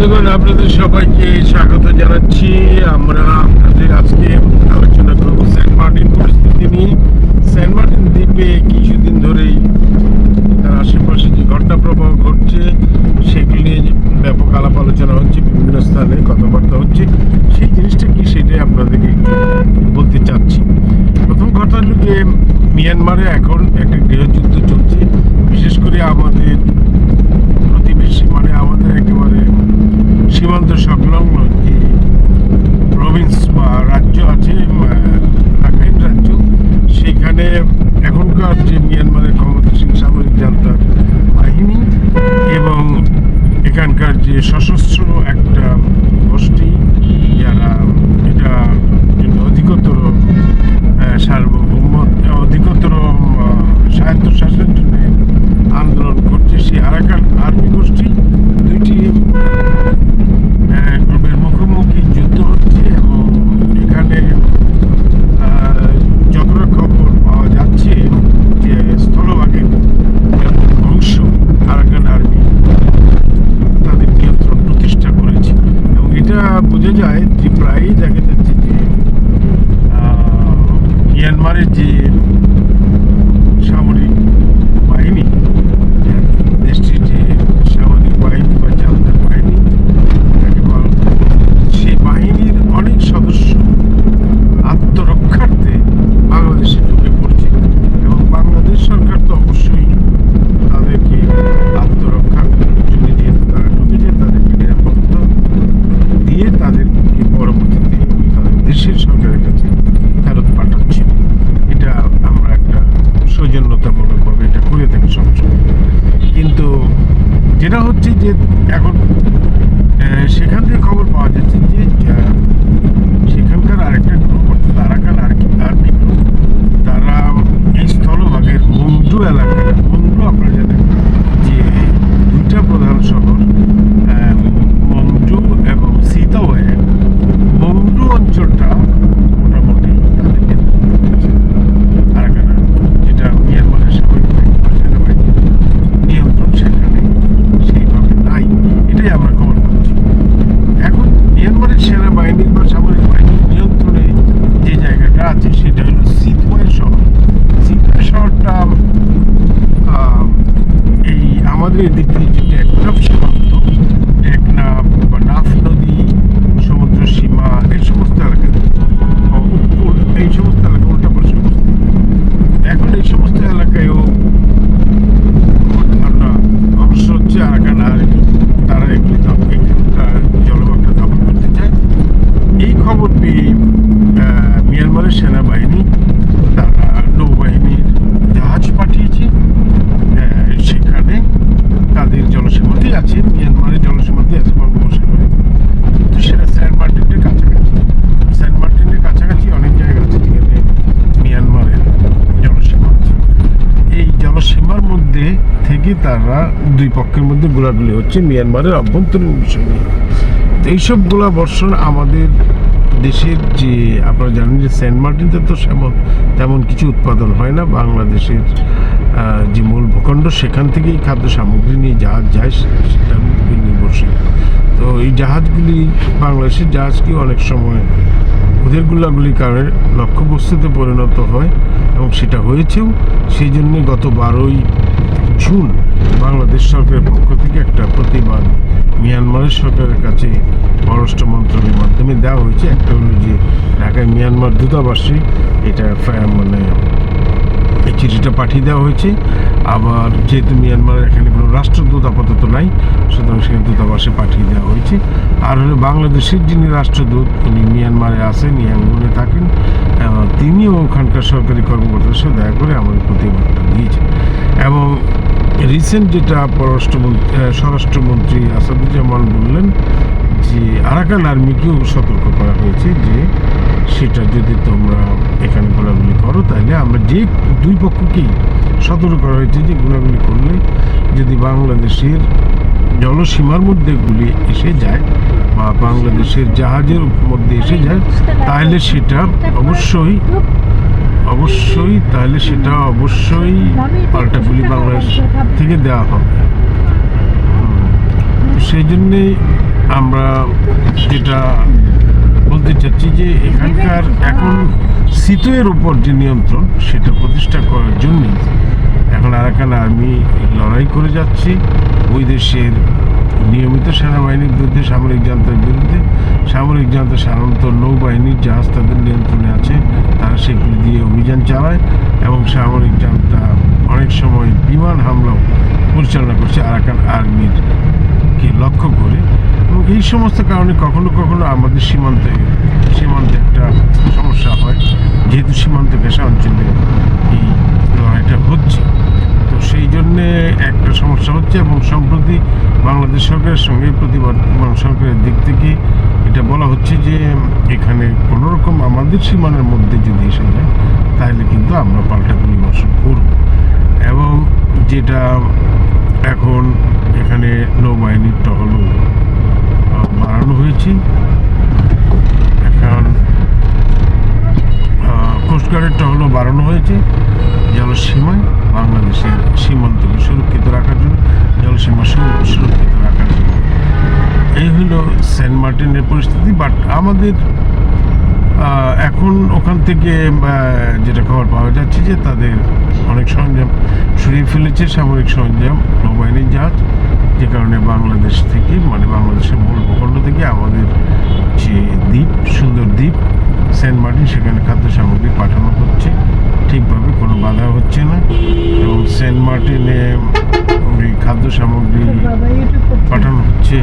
বন্ধুগণ, আপনাদের সবাইকে স্বাগত জানাচ্ছি। আমরা আপনাদের আজকে আলোচনা করব সেন্ট মার্টিন পরিস্থিতি নিয়ে। সেন্ট মার্টিন দ্বীপে কিছুদিন ধরেই তার আশেপাশে যে ঘটনা প্রবাহ ঘটছে, সেগুলি নিয়ে ব্যাপক আলাপ আলোচনা হচ্ছে, বিভিন্ন স্থানে কথাবার্তা হচ্ছে, সেই জিনিসটা কি সেটাই আপনাদেরকে বলতে চাচ্ছি। প্রথম কথা হলো যে, মিয়ানমারে এখন একটা গৃহযুদ্ধ চলছে বিশেষ করে আমাদের প্রতিবেশী মানে আমাদের একেবারে সীমান্ত সংলগ্ন যে প্রভিন্স বা রাজ্য আছে উম, রাখাইন রাজ্য সেখানে এখনকার যে মিয়ানমারের ক্ষমতাসীন সামরিক জান্তার বাহিনী এবং এখানকার যে সশস্ত্র একটা গোষ্ঠী যারা এটা জন্য অধিকতর আহ, সার্বভৌম অধিকতর আহ, স্বায়ত্ত শাসনের জন্য আন্দোলন করছে সেই আরাকান আর্মি গোষ্ঠী দুইটি আহ, গ্রুপের মুখোমুখি যুদ্ধ হচ্ছে এবং এখানে আহ, যতটা খবর পাওয়া যাচ্ছে যে স্থলভাগে অংশ আরাকান আর্মি তাদের নিয়ন্ত্রণ প্রতিষ্ঠা করেছে এবং এটা বোঝা যায় যে প্রায়ই দেখা যাচ্ছে যে আহ, মিয়ানমারের যে সামরিক বাহিনী দেশটির যে সামরিক বাহিনী বা জান্তার বাহিনী তাকে বলা হয়, সেই বাহিনীর অনেক সদস্য আত্মরক্ষার্থে বাংলাদেশে ঢুকে পড়ছে এবং বাংলাদেশ সরকার তো অবশ্যই তাদেরকে আত্মরক্ষার জন্য যেহেতু তারা ঢুকেছে তাদেরকে নিরাপত্তা দিয়ে তাদেরকে পরবর্তীতে তাদের দেশের সরকারের কাছে ফেরত পাঠাচ্ছে এটা আমরা একটা সৌজন্যতামূলকভাবে এটা করে থাকি সবসময় কিন্তু যেটা হচ্ছে যে এখন সেখান থেকে খবর পাওয়া যাচ্ছে যে সেখানকার আরেকটা গ্রুপ অর্থাৎ আরাকান আর্মি আর্মি গ্রুপ তারা এই স্থলভাগের মন্ডু এলাকায় মন্ডু আপনারা জানেন যে দুইটা প্রধান শহর আহ, মন্ডু এবং সীতাওয়ে মন্ডু অঞ্চলটা মোটামুটি তাদের নিয়ন্ত্রণে রয়েছে। আরাকান আর্মি, যেটা মিয়ানমারের সামরিক বাহিনী বা সেনাবাহিনীর নিয়ন্ত্রণ সেখানে সেইভাবে নাই এটাই আমরা খবর পাচ্ছি এখন মিয়ানমারের সেনাবাহিনীর বা সামরিক বাহিনীর নিয়ন্ত্রণে যে জায়গাটা আছে, সেটা হলো সিতওয়ে শহর। সিতওয়ে শহরটা এই আমাদের এদিক থেকে যে টেকনাফ সীমান্ত টেকনাফ বা নাফ নদী, সমুদ্র সীমা, এই সমস্ত এলাকা। এই সমস্ত এলাকা, উল্টা পাশে এখন এই সমস্ত এলাকায়ও ঠান্ডা অবশ্য হচ্ছে আরাকান আর্মি তারা এগুলি দম- এখানকার জলভাগটা দখল করতে চায় এই খবর পেয়ে আহ, মিয়ানমারের সেনাবাহিনী তারা নৌবাহিনীর জাহাজ পাঠিয়েছে আহ, সেখানে তাদের জলসীমাতেই আছে মিয়ানমারের জলসীমাতেই আছে বঙ্গোপসাগরে কিন্তু সেটা সেন্ট মার্টিনের কাছাকাছি সেন্ট মার্টিনের কাছাকাছি অনেক জায়গা আছে যেখানে মিয়ানমারের জলসীমা আছে এই জলসীমার মধ্যে থেকে তারা দুই পক্ষের মধ্যে গোলাগুলি হচ্ছে মিয়ানমারের অভ্যন্তরীণ বিষয় নিয়ে। এইসব গোলা বর্ষণ আমাদের দেশের যে, আপনারা জানেন যে সেন্ট মার্টিনতে তো সেমন, তেমন কিছু উৎপাদন হয় না। বাংলাদেশের যে মূল ভূখণ্ড, সেখান থেকেই খাদ্য সামগ্রী নিয়ে জাহাজ যায় সেটার নির্ভরশীল তো এই জাহাজগুলি, বাংলাদেশের জাহাজকে অনেক সময় ওদের গুলাগুলির কারণে লক্ষ্যবস্তুতে পরিণত হয় এবং সেটা হয়েছেও। সেই জন্য গত বারোই জুন বাংলাদেশ সরকারের পক্ষ থেকে একটা প্রতিবাদ মিয়ানমারের সরকারের কাছে পররাষ্ট্র মন্ত্রণালয়ের মাধ্যমে দেওয়া হয়েছে। একটা হলো যে ঢাকায় মিয়ানমার দূতাবাসে এটা মানে এই চিঠিটা পাঠিয়ে দেওয়া হয়েছে। আবার যেহেতু মিয়ানমারের এখানে কোনো রাষ্ট্রদূত আপাতত নাই, সুতরাং সেখানে দূতাবাসে পাঠিয়ে দেওয়া হয়েছে। আর হলো বাংলাদেশের যিনি রাষ্ট্রদূত, উনি মিয়ানমারে আসেন ইয়াঙ্গুনে থাকেন তিনিও ওখানকার সরকারি কর্মকর্তার সাথে দেখা করে আমাদের প্রতিবাদটা দিয়েছেন। এবং রিসেন্ট যেটা পররাষ্ট্রমন্ত্রী স্বরাষ্ট্রমন্ত্রী আসাদুজ্জামান বললেন যে আরাকান আর্মিকেও সতর্ক করা হয়েছে যে সেটা যদি তোমরা এখানে গোলাগুলি করো, তাহলে আমরা যে দুই পক্ষকেই সতর্ক করা হয়েছে যে গোলাগুলি করলে যদি বাংলাদেশের জলসীমার মধ্যে গুলি এসে যায় বা বাংলাদেশের জাহাজের মধ্যে এসে যায়, তাহলে সেটা অবশ্যই অবশ্যই তাহলে সেটা অবশ্যই পাল্টা গুলি বাংলাদেশ থেকে দেওয়া হবে। সেই জন্যেই আমরা যেটা বলতে চাচ্ছি যে এখানকার এখন সিতুয়ের উপর যে নিয়ন্ত্রণ সেটা প্রতিষ্ঠা করার জন্যই এখন আরাকান আর্মি লড়াই করে যাচ্ছে। ওই দেশের নিয়মিত সেনাবাহিনীর বিরুদ্ধে সামরিক যন্ত্রের বিরুদ্ধে সামরিক যন্ত্র সাধারণত নৌবাহিনীর জাহাজ তাদের নিয়ন্ত্রণে আছে, তারা সেগুলি দিয়ে অভিযান চালায় এবং সামরিক যন্ত্রা অনেক সময় বিমান হামলাও পরিচালনা করছে আরাকান আর্মির কে লক্ষ্য করে। এবং এই সমস্ত কারণে কখনো কখনো আমাদের সীমান্তে সীমান্তে একটা সমস্যা হয়, যেহেতু সীমান্ত পেশা অঞ্চলে এই লড়াইটা হচ্ছে। তো সেই জন্যে একটা সমস্যা হচ্ছে এবং সম্প্রতি বাংলাদেশ সরকারের সঙ্গে প্রতিবাদ সরকারের দিক থেকে এটা বলা হচ্ছে যে এখানে কোনো রকম আমাদের সীমানার মধ্যে যদি এসে যায়, তাহলে কিন্তু আমরা পাল্টা গুলিবর্ষণ করব। এবং যেটা এখন এখানে নৌবাহিনীর টহলও বাড়ানো হয়েছে, এখন কোস্টগার্ডের টহলও বাড়ানো হয়েছে জলসীমায় বাংলাদেশের সীমান্তকে সুরক্ষিত রাখার জন্য, জলসীমা সুরক্ষিত রাখার এই হলো সেন্ট মার্টিনের পরিস্থিতি বাট আমাদের এখন ওখান থেকে যেটা খবর পাওয়া যাচ্ছে যে তাদের অনেক সরঞ্জাম সরিয়ে ফেলেছে সামরিক সরঞ্জাম নৌবাহিনীর জাহাজ যে কারণে বাংলাদেশ থেকে মানে বাংলাদেশের মূল ভূখণ্ড থেকে আমাদের যে দ্বীপ সুন্দর দ্বীপ সেন্ট মার্টিন সেখানে খাদ্য সামগ্রী পাঠানো হচ্ছে। ঠিকভাবে কোনো বাধা হচ্ছে না এবং সেন্ট মার্টিনে ওই খাদ্য সামগ্রী করছে পাঠানো হচ্ছে।